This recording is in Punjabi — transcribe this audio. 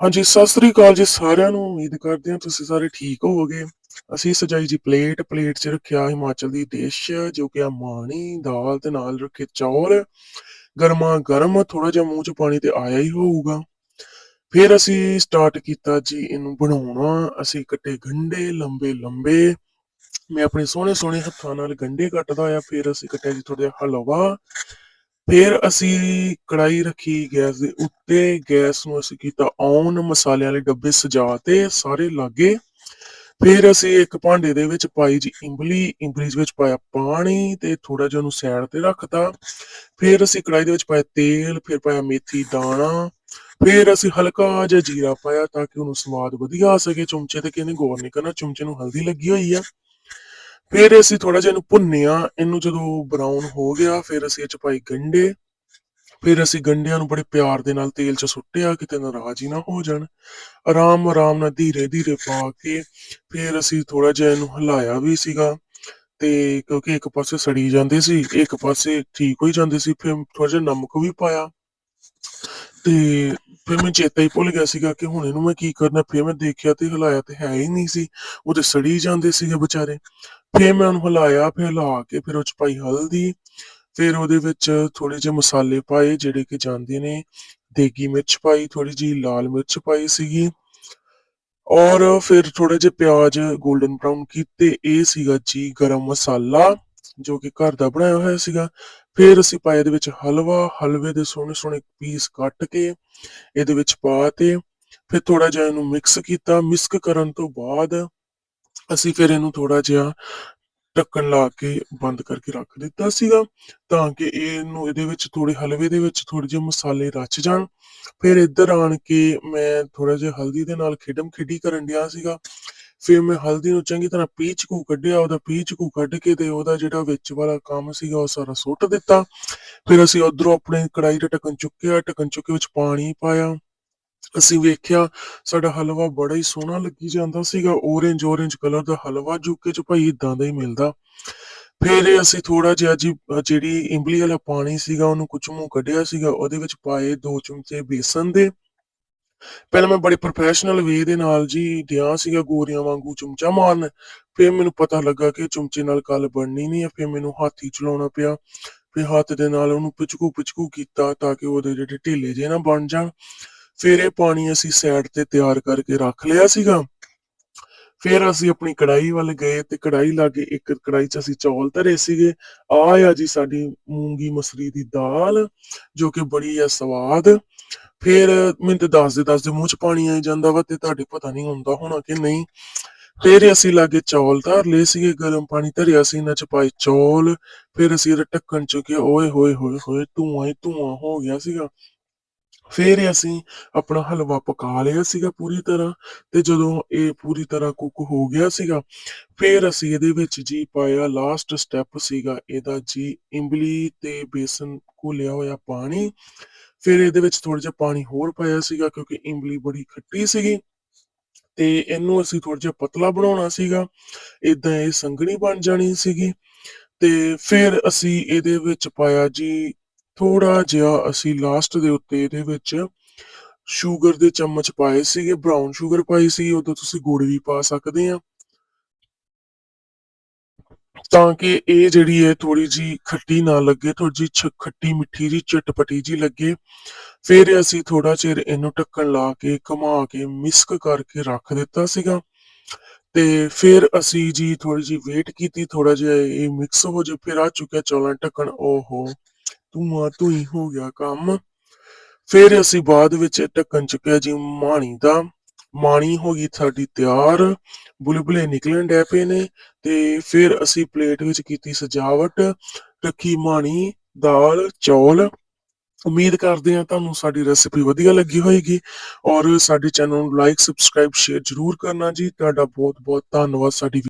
ਹਾਂਜੀ, ਸਤਿ ਸ੍ਰੀ ਅਕਾਲ ਜੀ ਸਾਰਿਆਂ ਨੂੰ। ਉਮੀਦ ਕਰਦੇ ਹਾਂ ਤੁਸੀਂ ਸਾਰੇ ਠੀਕ ਹੋਵੋਗੇ। ਅਸੀਂ ਸਜਾਈ ਜੀ ਪਲੇਟ ਪਲੇਟ 'ਚ ਰੱਖਿਆ ਹਿਮਾਚਲ ਦੀ ਡਿਸ਼, ਜੋ ਕਿ ਆ ਮਾਣੀ ਦਾਲ ਤੇ ਨਾਲ ਰੱਖੇ ਚੌਲ। ਗਰਮਾ ਗਰਮ ਥੋੜਾ ਜਿਹਾ ਮੂੰਹ 'ਚ ਪਾਣੀ ਤੇ ਆਇਆ ਹੀ ਹੋਊਗਾ। ਫਿਰ ਅਸੀਂ ਸਟਾਰਟ ਕੀਤਾ ਜੀ ਇਹਨੂੰ ਬਣਾਉਣਾ। ਅਸੀਂ ਕੱਟੇ ਗੰਡੇ ਲੰਬੇ ਲੰਬੇ। ਮੈਂ ਆਪਣੇ ਸੋਹਣੇ ਸੋਹਣੇ ਹੱਥਾਂ ਨਾਲ ਗੰਡੇ ਕੱਟਦਾ ਆ। ਫਿਰ ਅਸੀਂ ਕੱਟਿਆ ਜੀ ਥੋੜਾ ਜਿਹਾ ਹਲਵਾ। ਫਿਰ ਅਸੀਂ ਕੜਾਈ ਰੱਖੀ ਗੈਸ ਦੇ ਉੱਤੇ, ਗੈਸ ਨੂੰ ਅਸੀਂ ਕੀਤਾ ਔਨ ਮਸਾਲੇ ਵਾਲੇ ਡੱਬੇ ਸਜਾ ਤੇ ਸਾਰੇ ਲਾਗੇ। ਫਿਰ ਅਸੀਂ ਇੱਕ ਭਾਂਡੇ ਦੇ ਵਿੱਚ ਪਾਈ ਜੀ ਇੰਬਲੀ ਇੰਬਲੀ ਵਿੱਚ ਪਾਇਆ ਪਾਣੀ ਤੇ ਥੋੜਾ ਜਿਹਾ ਉਹਨੂੰ ਸਾਈਡ ਤੇ ਰੱਖਤਾ। ਫਿਰ ਅਸੀਂ ਕੜਾਈ ਦੇ ਵਿੱਚ ਪਾਇਆ ਤੇਲ, ਫਿਰ ਪਾਇਆ ਮੇਥੀ, ਦਾਣਾ। ਫਿਰ ਅਸੀਂ ਹਲਕਾ ਜਿਹਾ ਜੀਰਾ ਪਾਇਆ ਤਾਂ ਕਿ ਉਹਨੂੰ ਸਵਾਦ ਵਧੀਆ ਆ ਸਕੇ। ਚਮਚੇ ਤੇ ਕਿਹਨੇ ਗੌਰ ਨਹੀਂ ਕਰਨਾ, ਚਮਚੇ ਨੂੰ ਹਲਦੀ ਲੱਗੀ ਹੋਈ ਆ। ਫਿਰ ਅਸੀਂ ਥੋੜਾ ਜਿਹਾ ਇਹਨੂੰ ਭੁੰਨਿਆ, ਇਹਨੂੰ ਜਦੋਂ ਬਰਾਊਨ ਹੋ ਗਿਆ, ਫਿਰ ਅਸੀਂ ਇਹ ਚ ਪਾਈ ਗੰਡੇ। ਫਿਰ ਅਸੀਂ ਗੰਡਿਆਂ ਨੂੰ ਬੜੇ ਪਿਆਰ ਦੇ ਨਾਲ ਤੇਲ 'ਚ ਸੁੱਟਿਆ, ਕਿਤੇ ਨਾਰਾਜ਼ ਹੀ ਨਾ ਹੋ ਜਾਣ। ਆਰਾਮ ਆਰਾਮ ਨਾਲ ਧੀਰੇ ਧੀਰੇ ਪਾ ਕੇ ਫਿਰ ਅਸੀਂ ਥੋੜਾ ਜਿਹਾ ਇਹਨੂੰ ਹਿਲਾਇਆ ਵੀ ਸੀਗਾ। ਤੇ ਕਿਉਂਕਿ ਇੱਕ ਪਾਸੇ ਸੜੀ ਜਾਂਦੇ ਸੀ, ਇੱਕ ਪਾਸੇ ਠੀਕ ਹੋਈ ਜਾਂਦੇ ਸੀ, ਫਿਰ ਥੋੜਾ ਜਿਹਾ ਨਮਕ ਵੀ ਪਾਇਆ। ਤੇ ਫਿਰ ਮੈਂ ਚੇਤਾ ਹੀ ਭੁੱਲ ਗਿਆ ਸੀਗਾ ਕਿ ਹੁਣ ਇਹਨੂੰ ਮੈਂ ਕੀ ਕਰਨਾ, ਫਿਰ ਮੈਂ ਦੇਖਿਆ ਤੇ ਹਿਲਾਇਆ ਤੇ ਹੈ ਹੀ ਨਹੀਂ ਸੀ। ਉਹ ਤੇ ਸੜੀ ਜਾਂਦੇ ਸੀਗੇ ਵਿਚਾਰੇ। ਫਿਰ ਮੈਂ ਉਹਨੂੰ ਹਿਲਾਇਆ, ਫਿਰ ਹਿਲਾ ਕੇ ਫਿਰ ਉਹ ਚ ਪਾਈ ਹਲਦੀ, ਫਿਰ ਉਹਦੇ ਵਿੱਚ ਥੋੜੇ ਜਿਹੇ ਮਸਾਲੇ ਪਾਏ ਜਿਹੜੇ ਕਿ ਜਾਂਦੇ ਨੇ। ਦੇਗੀ ਮਿਰਚ ਪਾਈ ਥੋੜੀ ਜਿਹੀ ਲਾਲ ਮਿਰਚ ਪਾਈ ਸੀਗੀ। ਔਰ ਫਿਰ ਥੋੜੇ ਜਿਹੇ ਪਿਆਜ਼ 골ਡਨ ਬ੍ਰਾਊਨ ਕੀਤੇ, ਇਹ ਸੀਗਾ ਜੀ ਗਰਮ ਮਸਾਲਾ। ਜੋ ਕਿ ਘਰ ਦਾ ਬਣਾਇਆ ਹੋਇਆ ਸੀਗਾ। ਫਿਰ ਅਸੀਂ ਪਾਇਆ ਇਹਦੇ ਵਿੱਚ ਹਲਵਾ, ਹਲਵੇ ਦੇ ਸੋਹਣੇ ਸੋਹਣੇ ਪੀਸ ਕੱਟ ਕੇ ਇਹਦੇ ਵਿੱਚ ਪਾ ਤੇ ਫਿਰ ਥੋੜਾ ਜਿਹਾ ਇਹਨੂੰ ਮਿਕਸ ਕੀਤਾ। ਮਿਕਸ ਕਰਨ ਤੋਂ ਬਾਅਦ ਅਸੀਂ ਫਿਰ ਇਹਨੂੰ ਥੋੜਾ ਜਿਹਾ ਢੱਕਣ ਲਾ ਕੇ ਬੰਦ ਕਰਕੇ ਰੱਖ ਦਿੱਤਾ ਸੀਗਾ ਤਾਂ ਕਿ ਇਹਨੂੰ ਇਹਦੇ ਵਿੱਚ ਥੋੜੇ ਹਲਵੇ ਦੇ ਵਿੱਚ ਥੋੜੇ ਜਿਹੇ ਮਸਾਲੇ ਰਚ ਜਾਣ। ਫਿਰ ਇੱਧਰ ਆਣ ਕੇ ਮੈਂ ਥੋੜਾ ਜਿਹਾ ਹਲਦੀ ਦੇ ਨਾਲ ਖੇਡਮ ਖੇਡੀ ਕਰਨ ਡਿਆ ਸੀਗਾ। ਫਿਰ ਮੈਂ ਹਲਦੀ ਨੂੰ ਚੰਗੀ ਤਰ੍ਹਾਂ ਪੀਚ ਕੂ ਕੱਢਿਆ, ਉਹਦਾ ਪੀਚ ਕੂ ਕੱਢ ਕੇ ਤੇ ਉਹਦਾ ਜਿਹੜਾ ਵਿੱਚ ਵਾਲਾ ਕੰਮ ਸੀਗਾ ਉਹ ਸਾਰਾ ਸੁੱਟ ਦਿੱਤਾ। ਫਿਰ ਅਸੀਂ ਉਧਰੋਂ ਆਪਣੇ ਕੜਾਈ ਦਾ ਢੱਕਣ ਚੁੱਕਿਆ, ਢੱਕਣ ਚੁੱਕੇ ਵਿੱਚ ਪਾਣੀ ਪਾਇਆ। ਅਸੀਂ ਵੇਖਿਆ, ਸਾਡਾ ਹਲਵਾ ਬੜਾ ਹੀ ਸੋਹਣਾ ਲੱਗੀ ਜਾਂਦਾ ਸੀਗਾ, orange orange ਕਲਰ ਦਾ ਹਲਵਾ ਜੁਕੇ ਚ ਭਾਈ ਇਦਾਂ ਦਾ ਹੀ ਮਿਲਦਾ। ਫਿਰ ਅਸੀਂ ਥੋੜਾ ਜਿਹਾ ਜੀ, ਜਿਹੜੀ ਇੰਬਲੀ ਵਾਲਾ ਪਾਣੀ ਸੀਗਾ, ਉਹਨੂੰ ਕੁਝ ਮੂੰਹ ਕੱਢਿਆ ਸੀਗਾ, ਉਹਦੇ ਵਿੱਚ ਪਾਏ ਦੋ ਚਮਚੇ ਬੇਸਨ ਦੇ। ਪਹਿਲਾਂ ਮੈਂ ਬੜੀ ਪ੍ਰੋਫੈਸ਼ਨਲ ਵੇ ਦੇ ਨਾਲ ਜੀ ਡਿਆ ਸੀਗਾ ਗੋਰੀਆਂ ਵਾਂਗੂ ਚਮਚਾ ਮਾਰਨ, ਫਿਰ ਮੈਨੂੰ ਪਤਾ ਲੱਗਾ ਕਿ ਚਮਚੇ ਨਾਲ ਗੱਲ ਬਣਨੀ ਨਹੀਂ ਹੈ ਫਿਰ ਮੈਨੂੰ ਹੱਥ ਹੀ ਚਲਾਉਣਾ ਪਿਆ, ਫਿਰ ਹੱਥ ਦੇ ਨਾਲ ਉਹਨੂੰ ਪਿਚਕੂ ਪਿਚਕੂ ਕੀਤਾ ਤਾਂ ਕਿ ਉਹਦੇ ਜਿਹੜੇ ਢਿੱਲੇ ਜੇ ਨਾ ਬਣ ਜਾਣ, ਫਿਰ ਇਹ ਪਾਣੀ ਅਸੀਂ ਸਾਈਡ ਤੇ ਤਿਆਰ ਕਰਕੇ ਰੱਖ ਲਿਆ ਸੀਗਾ। ਫਿਰ ਅਸੀਂ ਆਪਣੀ ਕੜਾਈ ਵੱਲ ਗਏ ਤੇ ਕੜਾਈ ਲਾਗੇ ਇੱਕ ਕੜਾਈ 'ਚ ਅਸੀਂ ਚੌਲ ਧਰੇ ਸੀਗੇ। ਆ ਆ ਜੀ ਸਾਡੀ ਮੂੰਗੀ ਮਸਰੀ ਦੀ ਦਾਲ, ਜੋ ਕਿ ਬੜੀ ਆ ਸਵਾਦ। ਫਿਰ ਮੈਨੂੰ ਤੇ ਦੱਸਦੇ ਦੱਸਦੇ ਮੂੰਹ 'ਚ ਪਾਣੀ ਆਈ ਜਾਂਦਾ ਵਾ ਤੇ ਤੁਹਾਡੇ ਪਤਾ ਨਹੀਂ ਹੁੰਦਾ ਹੋਣਾ ਕਿ ਨਹੀਂ। ਫਿਰ ਅਸੀਂ ਲਾਗੇ ਚੌਲ ਧਰ ਲਏ ਸੀਗੇ, ਗਰਮ ਪਾਣੀ ਧਰਿਆ ਸੀ ਇਹਨਾਂ 'ਚ ਪਾਏ ਚੌਲ। ਫਿਰ ਅਸੀਂ ਇਹਦਾ ਢੱਕਣ ਚੁੱਕਿਆ ਓਏ ਹੋਏ ਹੋਏ ਹੋਏ ਧੂਆਂ ਹੀ ਧੂਆਂ ਹੋ ਗਿਆ ਸੀਗਾ। ਫਿਰ ਅਸੀਂ ਆਪਣਾ ਹਲਵਾ ਪਕਾ ਲਿਆ ਸੀਗਾ ਪੂਰੀ ਤਰ੍ਹਾਂ ਤੇ ਜਦੋਂ ਇਹ ਪੂਰੀ ਤਰ੍ਹਾਂ ਕੁੱਕ ਹੋ ਗਿਆ ਸੀਗਾ, ਫਿਰ ਅਸੀਂ ਇਹਦੇ ਵਿੱਚ ਜੀ ਪਾਇਆ ਲਾਸਟ ਸਟੈਪ ਸੀਗਾ ਇਹਦਾ ਜੀ ਇੰਬਲੀ ਤੇ ਬੇਸਨ ਘੋਲਿਆ ਹੋਇਆ ਪਾਣੀ, ਫਿਰ ਇਹਦੇ ਵਿੱਚ ਥੋੜਾ ਜਿਹਾ ਪਾਣੀ ਹੋਰ ਪਾਇਆ ਸੀਗਾ ਕਿਉਂਕਿ ਇੰਬਲੀ ਬੜੀ ਖੱਟੀ ਸੀਗੀ ਤੇ ਇਹਨੂੰ ਅਸੀਂ ਥੋੜਾ ਜਿਹਾ ਪਤਲਾ ਬਣਾਉਣਾ ਸੀਗਾ ਇਦਾਂ ਇਹ ਸੰਘਣੀ ਬਣ ਜਾਣੀ ਸੀਗੀ ਤੇ ਫਿਰ ਅਸੀਂ ਇਹਦੇ ਵਿੱਚ ਪਾਇਆ ਜੀ ਥੋੜਾ ਜਿਹਾ ਅਸੀਂ ਲਾਸਟ ਦੇ ਉੱਤੇ ਇਹਦੇ ਵਿੱਚ ਸ਼ੂਗਰ ਦੇ ਚਮਚ ਪਾਏ ਸੀਗੇ ਬ੍ਰਾਊਨ ਸ਼ੂਗਰ ਪਾਈ ਸੀ ਉਦੋਂ ਤੁਸੀਂ ਗੁੜ ਵੀ ਪਾ ਸਕਦੇ ਆ। ਤਾਂ ਕਿ ਇਹ ਜਿਹੜੀ ਹੈ ਥੋੜੀ ਜੀ ਖੱਟੀ ਨਾ ਲੱਗੇ ਥੋੜੀ ਜੀ ਖੱਟੀ ਮਿੱਠੀ ਜੀ ਚਟਪਟੀ ਜੀ ਲੱਗੇ। ਫਿਰ ਅਸੀਂ ਥੋੜਾ ਚਿਰ ਇਹਨੂੰ ਢੱਕਣ ਲਾ ਕੇ, ਘੁਮਾ ਕੇ ਮਿਕਸ ਕਰਕੇ ਰੱਖ ਦਿੱਤਾ ਸੀਗਾ। ਤੇ ਫਿਰ ਅਸੀਂ ਜੀ ਥੋੜੀ ਜੀ ਵੇਟ ਕੀਤੀ ਥੋੜਾ ਜਿਹਾ ਇਹ ਮਿਕਸ ਹੋ ਜਾ, ਫਿਰ ਆ ਚੁੱਕਿਆ ਚੌਲਾਂ ਢੱਕਣ। ਓਹੋ। ਧੂਆਂ ਧੂਈ ਹੋ ਗਿਆ ਕੰਮ। ਫਿਰ ਅਸੀਂ ਬਾਅਦ ਵਿੱਚ ਢੱਕਣ ਚੁੱਕਿਆ ਜੀ ਮਾਣੀ ਦਾ। ਮਾਣੀ ਹੋ ਗਈ ਸਾਡੀ ਤਿਆਰ। ਬੁਲਬੁਲੇ ਨਿਕਲਣ ਡੈ ਪਏ ਨੇ ਤੇ ਫਿਰ ਅਸੀਂ ਪਲੇਟ ਵਿੱਚ ਕੀਤੀ ਸਜਾਵਟ। ਰੱਖੀ ਮਾਣੀ, ਦਾਲ, ਚੌਲ। ਉਮੀਦ ਕਰਦੇ ਹਾਂ ਤੁਹਾਨੂੰ ਸਾਡੀ ਰੈਸਿਪੀ ਵਧੀਆ ਲੱਗੀ ਹੋਏਗੀ ਔਰ ਸਾਡੇ ਚੈਨਲ ਨੂੰ ਲਾਈਕ ਸਬਸਕ੍ਰਾਈਬ ਸ਼ੇਅਰ ਜਰੂਰ ਕਰਨਾ ਜੀ। ਤੁਹਾਡਾ ਬਹੁਤ ਬਹੁਤ ਧੰਨਵਾਦ ਸਾਡੀ